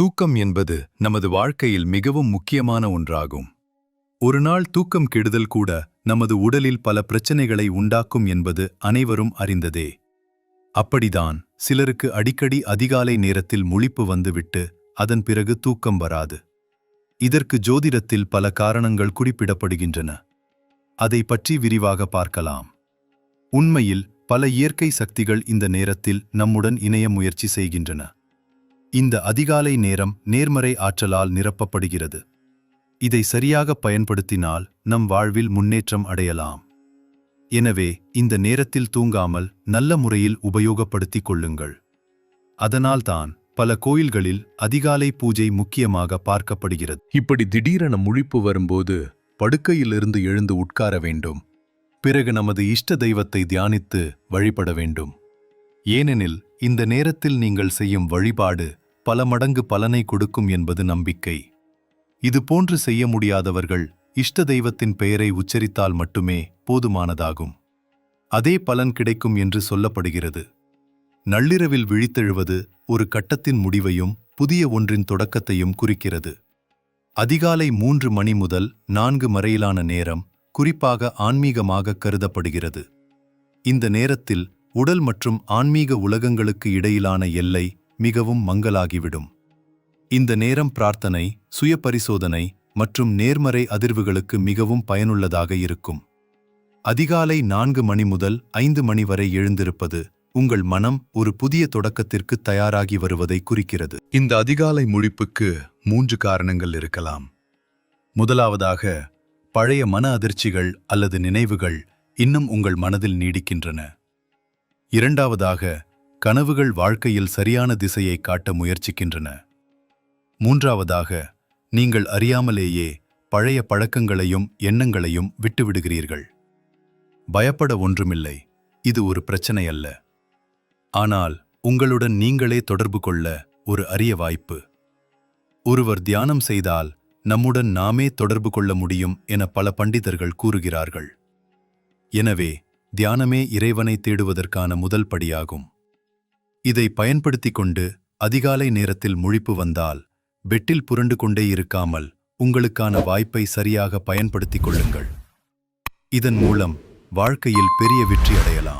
தூக்கம் என்பது நமது வாழ்க்கையில் மிகவும் முக்கியமான ஒன்றாகும். ஒரு நாள் தூக்கம் கெடுதல் கூட நமது உடலில் பல பிரச்சனைகளை உண்டாக்கும் என்பது அனைவரும் அறிந்ததே. அப்படிதான் சிலருக்கு அடிக்கடி அதிகாலை நேரத்தில் முழிப்பு வந்துவிட்டு அதன் பிறகு தூக்கம் வராது. இதற்கு ஜோதிடத்தில் பல காரணங்கள் குறிப்பிடப்படுகின்றன. அதை பற்றி விரிவாக பார்க்கலாம். உண்மையில் பல இயற்கை சக்திகள் இந்த நேரத்தில் நம்முடன் இணைய முயற்சி செய்கின்றன. இந்த அதிகாலை நேரம் நேர்மறை ஆற்றலால் நிரப்பப்படுகிறது. இதை சரியாக பயன்படுத்தினால் நம் வாழ்வில் முன்னேற்றம் அடையலாம். எனவே இந்த நேரத்தில் தூங்காமல் நல்ல முறையில் உபயோகப்படுத்திக் கொள்ளுங்கள். அதனால்தான் பல கோயில்களில் அதிகாலை பூஜை முக்கியமாக பார்க்கப்படுகிறது. இப்படி திடீரென முழிப்பு வரும்போது படுக்கையிலிருந்து எழுந்து உட்கார வேண்டும். பிறகு நமது இஷ்ட தெய்வத்தை தியானித்து வழிபட வேண்டும். ஏனெனில் இந்த நேரத்தில் நீங்கள் செய்யும் வழிபாடு பல மடங்கு பலனை கொடுக்கும் என்பது நம்பிக்கை. இது போன்று செய்ய முடியாதவர்கள் இஷ்ட தெய்வத்தின் பெயரை உச்சரித்தால் மட்டுமே போதுமானதாகும். அதே பலன் கிடைக்கும் என்று சொல்லப்படுகிறது. நள்ளிரவில் விழித்தெழுவது ஒரு கட்டத்தின் முடிவையும் புதிய ஒன்றின் தொடக்கத்தையும் குறிக்கிறது. அதிகாலை மூன்று மணி முதல் நான்கு வரையிலான நேரம் குறிப்பாக ஆன்மீகமாக கருதப்படுகிறது. இந்த நேரத்தில் உடல் மற்றும் ஆன்மீக உலகங்களுக்கு இடையிலான எல்லை மிகவும் மங்கலாகிவிடும் இந்த நேரம் பிரார்த்தனை சுய பரிசோதனை மற்றும் நேர்மறை அதிர்வுகளுக்கு மிகவும் பயனுள்ளதாக இருக்கும். அதிகாலை நான்கு மணி முதல் ஐந்து மணி வரை எழுந்திருப்பது உங்கள் மனம் ஒரு புதிய தொடக்கத்திற்கு தயாராகி வருவதை குறிக்கிறது. இந்த அதிகாலை முழிப்புக்கு மூன்று காரணங்கள் இருக்கலாம். முதலாவதாக பழைய மன அதிர்ச்சிகள் அல்லது நினைவுகள் இன்னும் உங்கள் மனதில் நீடிக்கின்றன. இரண்டாவதாக கனவுகள் வாழ்க்கையில் சரியான திசையை காட்ட முயற்சிக்கின்றன. மூன்றாவதாக நீங்கள் அறியாமலேயே பழைய பழக்கங்களையும் எண்ணங்களையும் விட்டுவிடுகிறீர்கள். பயப்பட ஒன்றுமில்லை இது ஒரு பிரச்சனை அல்ல ஆனால் உங்களுடன் நீங்களே தொடர்பு கொள்ள ஒரு அரிய வாய்ப்பு. ஒருவர் தியானம் செய்தால் நம்முடன் நாமே தொடர்பு கொள்ள முடியும் என பல பண்டிதர்கள் கூறுகிறார்கள். எனவே தியானமே இறைவனை தேடுவதற்கான முதல் படியாகும். இதை பயன்படுத்திக் கொண்டு அதிகாலை நேரத்தில் முழிப்பு வந்தால் பெட்டில் புரண்டு கொண்டே இருக்காமல் உங்களுக்கான வாய்ப்பை சரியாக பயன்படுத்திக் கொள்ளுங்கள். இதன் மூலம் வாழ்க்கையில் பெரிய வெற்றி அடையலாம்.